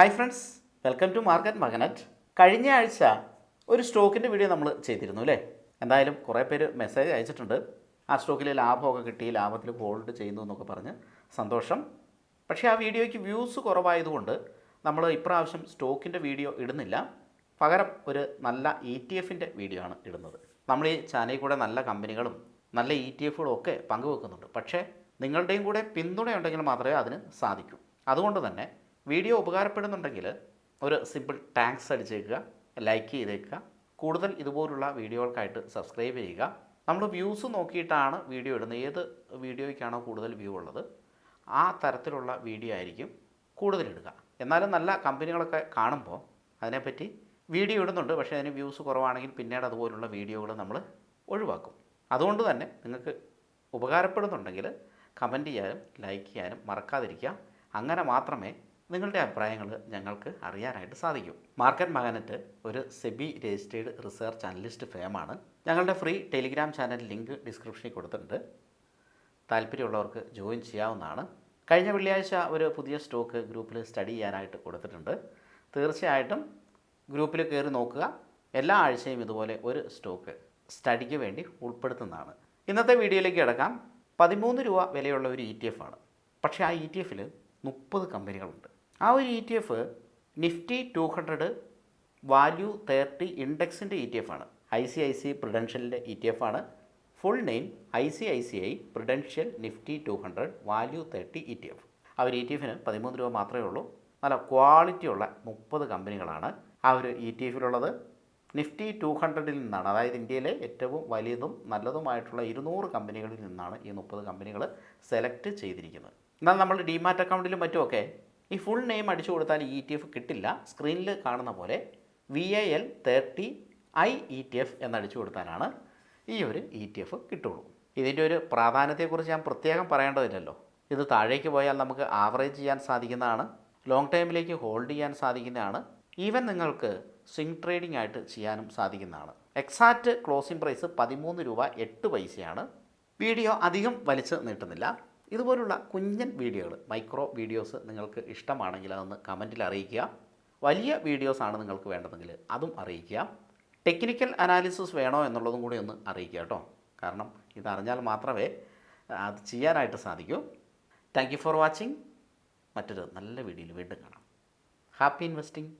Hi friends welcome to market magnet കഴിഞ്ഞ ആഴ്ച ഒരു സ്റ്റോക്കിന്റെ വീഡിയോ നമ്മൾ ചെയ്തിരുന്നു അല്ലേ? എന്തായാലും കുറേ പേര് മെസ്സേജ് അയച്ചിട്ടുണ്ട്. ആ സ്റ്റോക്കിൽ ലാഭമൊക്കെ കിട്ടി ലാഭത്തിൽ ഹോൾഡ് ചെയ്യുന്നു എന്നൊക്കെ പറഞ്ഞ് സന്തോഷം. പക്ഷേ ആ വീഡിയോയ്ക്ക് വ്യൂസ് കുറവായതുകൊണ്ട് നമ്മൾ ഇപ്രാവശ്യം സ്റ്റോക്കിന്റെ വീഡിയോ ഇടുന്നില്ല. പകരം ഒരു നല്ല ഇ ടി എഫിന്റെ വീഡിയോ ആണ് ഇടുന്നത്. നമ്മൾ ഈ ചാനലിൽ കൂടെ നല്ല കമ്പനികളും നല്ല ഇ ടി എഫുകളും ഒക്കെ പങ്കുവെക്കുന്നുണ്ട്. പക്ഷേ നിങ്ങളുടെയും കൂടെ പിന്തുണയുണ്ടെങ്കിൽ മാത്രമേ അതിന് സാധിക്കൂ. അതുകൊണ്ട് തന്നെ വീഡിയോ ഉപകാരപ്പെടുന്നുണ്ടെങ്കിൽ ഒരു സിമ്പിൾ ടാങ്ക്സ് അടിച്ചേക്കുക ലൈക്ക് ചെയ്തേക്കുക കൂടുതൽ ഇതുപോലുള്ള വീഡിയോകൾക്കായിട്ട് സബ്സ്ക്രൈബ് ചെയ്യുക. നമ്മൾ വ്യൂസ് നോക്കിയിട്ടാണ് വീഡിയോ ഇടുന്നത്. ഏത് വീഡിയോയ്ക്കാണോ കൂടുതൽ വ്യൂ ഉള്ളത് ആ തരത്തിലുള്ള വീഡിയോ ആയിരിക്കും കൂടുതൽ ഇടുക. എന്നാലും നല്ല കമ്പനികളൊക്കെ കാണുമ്പോൾ അതിനെപ്പറ്റി വീഡിയോ ഇടുന്നുണ്ട്. പക്ഷേ അതിന് വ്യൂസ് കുറവാണെങ്കിൽ പിന്നീട് അതുപോലുള്ള വീഡിയോകൾ നമ്മൾ ഒഴിവാക്കും. അതുകൊണ്ട് തന്നെ നിങ്ങൾക്ക് ഉപകാരപ്പെടുന്നുണ്ടെങ്കിൽ കമന്റ് ചെയ്യാനും ലൈക്ക് ചെയ്യാനും മറക്കാതിരിക്കുക. അങ്ങനെ മാത്രമേ നിങ്ങളുടെ അഭിപ്രായങ്ങൾ ഞങ്ങൾക്ക് അറിയാനായിട്ട് സാധിക്കും. മാർക്കറ്റ് മകനറ്റ് ഒരു സെബി രജിസ്റ്റേഡ് റിസർച്ച് അനലിസ്റ്റ് ഫേമാണ്. ഞങ്ങളുടെ ഫ്രീ ടെലിഗ്രാം ചാനൽ ലിങ്ക് ഡിസ്ക്രിപ്ഷനിൽ കൊടുത്തിട്ടുണ്ട്. താല്പര്യമുള്ളവർക്ക് ജോയിൻ ചെയ്യാവുന്നതാണ്. കഴിഞ്ഞ വെള്ളിയാഴ്ച ഒരു പുതിയ സ്റ്റോക്ക് ഗ്രൂപ്പിൽ സ്റ്റഡി ചെയ്യാനായിട്ട് കൊടുത്തിട്ടുണ്ട്. തീർച്ചയായിട്ടും ഗ്രൂപ്പിൽ കയറി നോക്കുക. എല്ലാ ആഴ്ചയും ഇതുപോലെ ഒരു സ്റ്റോക്ക് സ്റ്റഡിക്ക് വേണ്ടി ഉൾപ്പെടുത്തുന്നതാണ്. ഇന്നത്തെ വീഡിയോയിലേക്ക് കിടക്കാം. പതിമൂന്ന് രൂപ വിലയുള്ള ഒരു ഇ ടി എഫ് ആണ്. പക്ഷേ ആ ഇ ടി എഫിൽ മുപ്പത് കമ്പനികളുണ്ട്. ആ ഒരു E T F Nifty two hundred value thirty ഇൻഡെക്സിന്റെ E T F ആണ്. ഐ സി ഐ സി പ്രിഡൻഷ്യലിന്റെ ഇ ടി എഫ് ആണ്. Full name I C I C I Prudential Nifty two hundred value thirty E T F ആ ഒരു E T എഫിന് പതിമൂന്ന് രൂപ മാത്രമേ ഉള്ളൂ. നല്ല ക്വാളിറ്റിയുള്ള മുപ്പത് കമ്പനികളാണ് ആ ഒരു ഇ ടി എഫിലുള്ളത് നിഫ്റ്റി ടു ഹൺഡ്രഡിൽ നിന്നാണ് അതായത് ഇന്ത്യയിലെ ഏറ്റവും വലിയതും നല്ലതുമായിട്ടുള്ള ഇരുന്നൂറ് കമ്പനികളിൽ നിന്നാണ് ഈ മുപ്പത് കമ്പനികൾ സെലക്ട് ചെയ്തിരിക്കുന്നത്. എന്നാൽ നമ്മൾ ഡിമാറ്റ് അക്കൗണ്ടിലും മറ്റുമൊക്കെ ഈ ഫുൾ നെയിം അടിച്ചു കൊടുത്താൽ ഇ ടി എഫ് കിട്ടില്ല. സ്ക്രീനിൽ കാണുന്ന പോലെ V A L thirty I E T F എന്നടിച്ചു കൊടുത്താലാണ് ഈ ഒരു ഇ ടി എഫ് കിട്ടുള്ളൂ. ഇതിന്റെ ഒരു പ്രാധാന്യത്തെക്കുറിച്ച് ഞാൻ പ്രത്യേകം പറയേണ്ടതില്ലല്ലോ. ഇത് താഴേക്ക് പോയാൽ നമുക്ക് ആവറേജ് ചെയ്യാൻ സാധിക്കുന്നതാണ്. ലോങ് ടൈമിലേക്ക് ഹോൾഡ് ചെയ്യാൻ സാധിക്കുന്നതാണ്. ഈവൻ നിങ്ങൾക്ക് സ്വിംഗ് ട്രേഡിംഗ് ആയിട്ട് ചെയ്യാനും സാധിക്കുന്നതാണ്. എക്സാക്റ്റ് ക്ലോസിംഗ് പ്രൈസ് പതിമൂന്ന് രൂപ എട്ട് പൈസയാണ്. വീഡിയോ അധികം വലിച്ചു നീട്ടുന്നില്ല. ഇതുപോലുള്ള കുഞ്ഞൻ വീഡിയോകൾ മൈക്രോ വീഡിയോസ് നിങ്ങൾക്ക് ഇഷ്ടമാണെങ്കിൽ അതൊന്ന് കമന്റിൽ അറിയിക്കുക. വലിയ വീഡിയോസാണ് നിങ്ങൾക്ക് വേണ്ടതെങ്കിൽ അതും അറിയിക്കുക. ടെക്നിക്കൽ അനാലിസിസ് വേണോ എന്നുള്ളതും കൂടി ഒന്ന് അറിയിക്കുക കേട്ടോ. കാരണം ഇതറിഞ്ഞാൽ മാത്രമേ അത് ചെയ്യാനായിട്ട് സാധിക്കൂ. താങ്ക് ഫോർ വാച്ചിങ് മറ്റൊരു നല്ല വീഡിയോയിൽ വീണ്ടും കാണാം. Happy investing